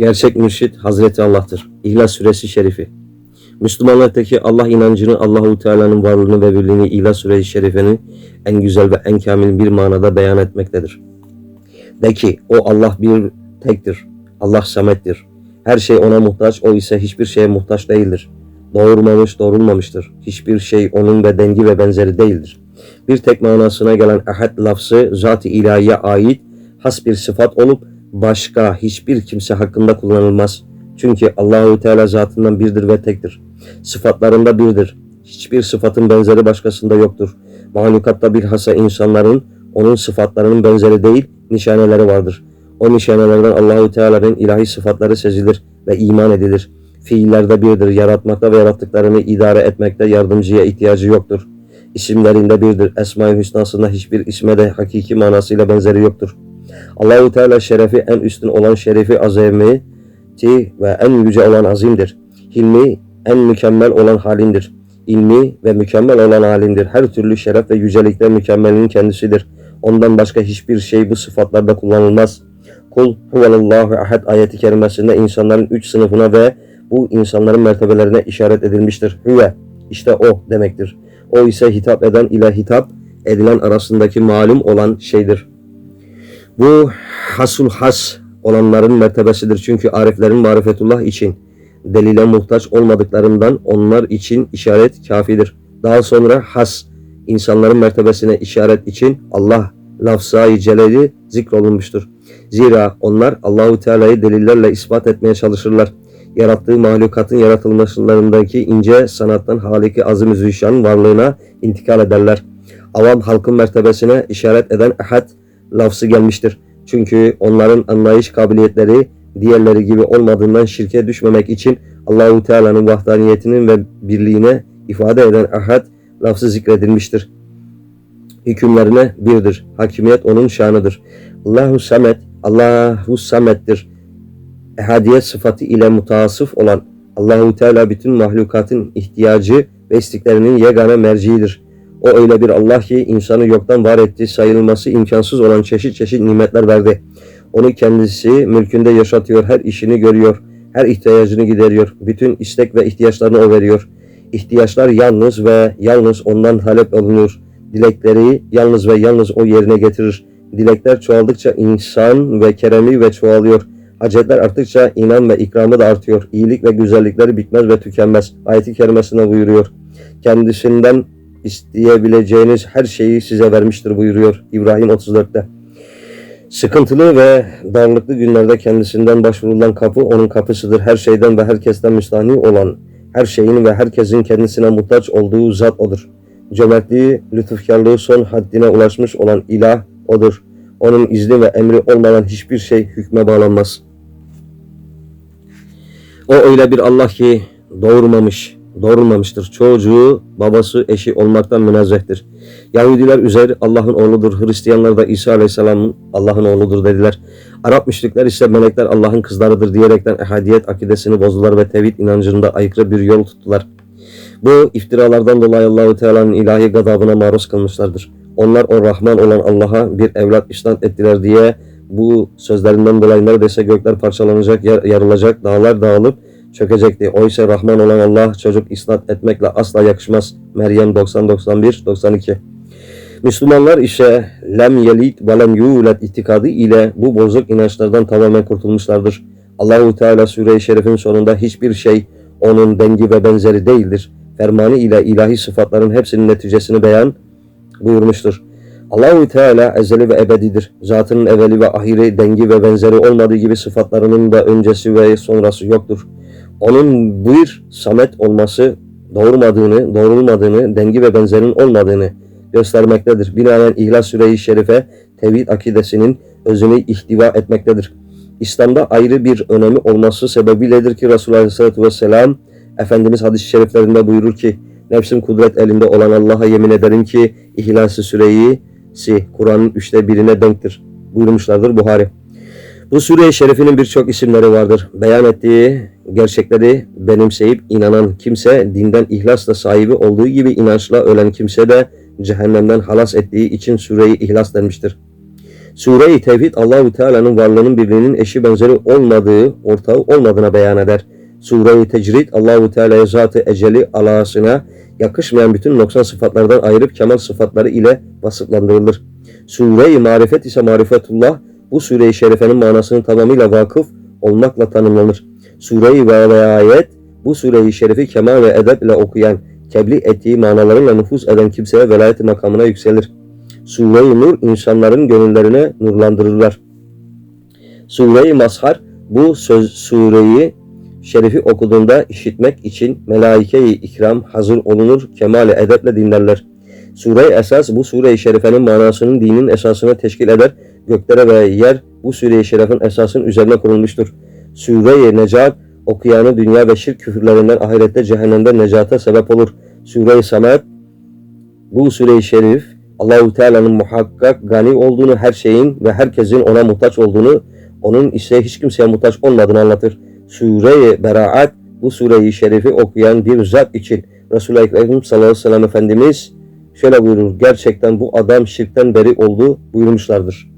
Gerçek mürşit Hazreti Allah'tır. İhlas Suresi Şerifi. Müslümanlıktaki Allah inancını, Allahu Teala'nın varlığını ve birliğini İhlas Suresi Şerife'nin en güzel ve en kamil bir manada beyan etmektedir. De ki o Allah bir tektir. Allah samettir. Her şey ona muhtaç, o ise hiçbir şeye muhtaç değildir. Doğurmamış, doğrulmamıştır. Hiçbir şey onun ve dengi ve benzeri değildir. Bir tek manasına gelen ahad lafzı zat-ı ilahiye ait has bir sıfat olup başka hiçbir kimse hakkında kullanılmaz. Çünkü Allahu Teala zatından birdir ve tektir. Sıfatlarında birdir. Hiçbir sıfatın benzeri başkasında yoktur. Mahlukatta bilhassa insanların onun sıfatlarının benzeri değil, nişaneleri vardır. O nişanelerden Allahu Teala'nın ilahi sıfatları sezilir ve iman edilir. Fiillerde birdir, yaratmakta ve yarattıklarını idare etmekte yardımcıya ihtiyacı yoktur. İsimlerinde birdir, Esma-i Hüsna'sında hiçbir isme de hakiki manasıyla benzeri yoktur. Allahu Teala şerefi en üstün olan şerefi azameti ve en yüce olan azimdir. Hilmi en mükemmel olan halindir. İlmi ve mükemmel olan halindir. Her türlü şeref ve yücelikte mükemmelin kendisidir. Ondan başka hiçbir şey bu sıfatlarda kullanılmaz. Kul huvallahu ahad ayeti kerimesinde insanların üç sınıfına ve bu insanların mertebelerine işaret edilmiştir. Hüve işte o demektir. O ise hitap eden ile hitap edilen arasındaki malum olan şeydir. Bu hasul has olanların mertebesidir. Çünkü ariflerin marifetullah için delile muhtaç olmadıklarından onlar için işaret kafidir. Daha sonra has insanların mertebesine işaret için Allah lafzayı celali zikrolunmuştur. Zira onlar Allahu Teala'yı delillerle ispat etmeye çalışırlar. Yarattığı mahlukatın yaratılmaslarındaki ince sanattan Halik-i Azim-i varlığına intikal ederler. Avam halkın mertebesine işaret eden ehad lafzı gelmiştir. Çünkü onların anlayış kabiliyetleri diğerleri gibi olmadığından şirke düşmemek için Allahu Teala'nın vahdaniyetinin ve birliğine ifade eden ahad lafzı zikredilmiştir. Hükümlerine birdir. Hakimiyet onun şanıdır. Allahu Samet, Allahu Samet'tir. Ehadiyet sıfatı ile mutasıf olan Allahu Teala bütün mahlukatın ihtiyacı ve istiklerinin yegane merciidir. O öyle bir Allah ki insanı yoktan var etti, sayılması imkansız olan çeşit çeşit nimetler verdi. Onu kendisi mülkünde yaşatıyor, her işini görüyor, her ihtiyacını gideriyor. Bütün istek ve ihtiyaçlarını o veriyor. İhtiyaçlar yalnız ve yalnız ondan talep olunur. Dilekleri yalnız ve yalnız o yerine getirir. Dilekler çoğaldıkça insan ve keremi ve çoğalıyor. Hacetler arttıkça inan ve ikramı da artıyor. İyilik ve güzellikleri bitmez ve tükenmez. Ayet-i kerimesine buyuruyor. Kendisinden isteyebileceğiniz her şeyi size vermiştir buyuruyor İbrahim 34'te. Sıkıntılı ve darlıklı günlerde kendisinden başvurulan kapı onun kapısıdır. Her şeyden ve herkesten müstahni olan, her şeyin ve herkesin kendisine muhtaç olduğu zat odur. Cömertliği, lütufkarlığı son haddine ulaşmış olan ilah odur. Onun izni ve emri olmadan hiçbir şey hükme bağlanmaz. O öyle bir Allah ki doğurmamış, doğurmamıştır. Çocuğu, babası, eşi olmaktan münezzehtir. Yahudiler Üzeyr Allah'ın oğludur. Hristiyanlar da İsa Aleyhisselam'ın Allah'ın oğludur dediler. Arap müşrikler ise melekler Allah'ın kızlarıdır diyerekten ehadiyet akidesini bozdular ve tevhid inancında aykırı bir yol tuttular. Bu iftiralardan dolayı Allahu Teala'nın ilahi gadabına maruz kalmışlardır. Onlar o Rahman olan Allah'a bir evlat isnat ettiler diye bu sözlerinden dolayı neredeyse gökler parçalanacak, yarılacak, dağlar dağılıp çökecekti. Oysa Rahman olan Allah çocuk isnat etmekle asla yakışmaz. Meryem 90-91-92 Müslümanlar ise lem yelid ve lem yulet itikadı ile bu bozuk inançlardan tamamen kurtulmuşlardır. Allahu Teala Sure-i Şerif'in sonunda hiçbir şey onun dengi ve benzeri değildir. Fermanı ile ilahi sıfatların hepsinin neticesini beyan buyurmuştur. Allahu Teala ezeli ve ebedidir. Zatının evveli ve ahiri dengi ve benzeri olmadığı gibi sıfatlarının da öncesi ve sonrası yoktur. Onun bir samet olması doğurmadığını, doğrulmadığını, dengi ve benzerinin olmadığını göstermektedir. Binaen İhlas Süre-i Şerife tevhid akidesinin özünü ihtiva etmektedir. İslam'da ayrı bir önemi olması sebebiyledir ki Resulullah Aleyhisselatü Vesselam Efendimiz hadis-i şeriflerinde buyurur ki Nefsim kudret elinde olan Allah'a yemin ederim ki İhlas-ı Süreyi Kur'an'ın üçte birine denktir buyurmuşlardır Buhari. Bu sure-i şerifinin birçok isimleri vardır. Beyan ettiği gerçekleri benimseyip inanan kimse dinden ihlasla sahibi olduğu gibi inançla ölen kimse de cehennemden halas ettiği için sure-i ihlas denmiştir. Sure-i Tevhid Allahu Teala'nın varlığının birliğinin eşi benzeri olmadığı, ortağı olmadığına beyan eder. Sure-i Tecrid Allahu Teala'ya zatı eceli alasına yakışmayan bütün noksan sıfatlardan ayırıp kemal sıfatları ile vasıflandırılır. Sure-i Marifet ise marifetullah bu sure-i şerifenin manasını tamamıyla vakıf olmakla tanımlanır. Sure-i Velayet bu sure-i şerifi kemal ve edep ile okuyan, tebliğ ettiği manalarıyla nüfuz eden kimseye velayet makamına yükselir. Sure-i Nur insanların gönüllerine nurlandırırlar. Sure-i Mazhar bu söz sureyi şerifi okuduğunda işitmek için melaike-i ikram hazır olunur, kemal edeple dinlerler. Sure-i Esas bu sure-i şerifenin manasının dinin esasını teşkil eder. Göklere ve yer bu sure-i şerifin esasının üzerine kurulmuştur. Sure-i Necat okuyanı dünya ve şirk küfürlerinden ahirette cehennemde necata sebep olur. Sure-i Samet bu sure-i şerif Allahu Teala'nın muhakkak gani olduğunu, her şeyin ve herkesin ona muhtaç olduğunu, onun ise hiç kimseye muhtaç olmadığını anlatır. Sure-i Beraat bu sureyi şerifi okuyan bir zat için Resulullah Ekrem sallallahu aleyhi ve sellem Efendimiz şöyle buyurur. Gerçekten bu adam şirkten beri oldu buyurmuşlardır.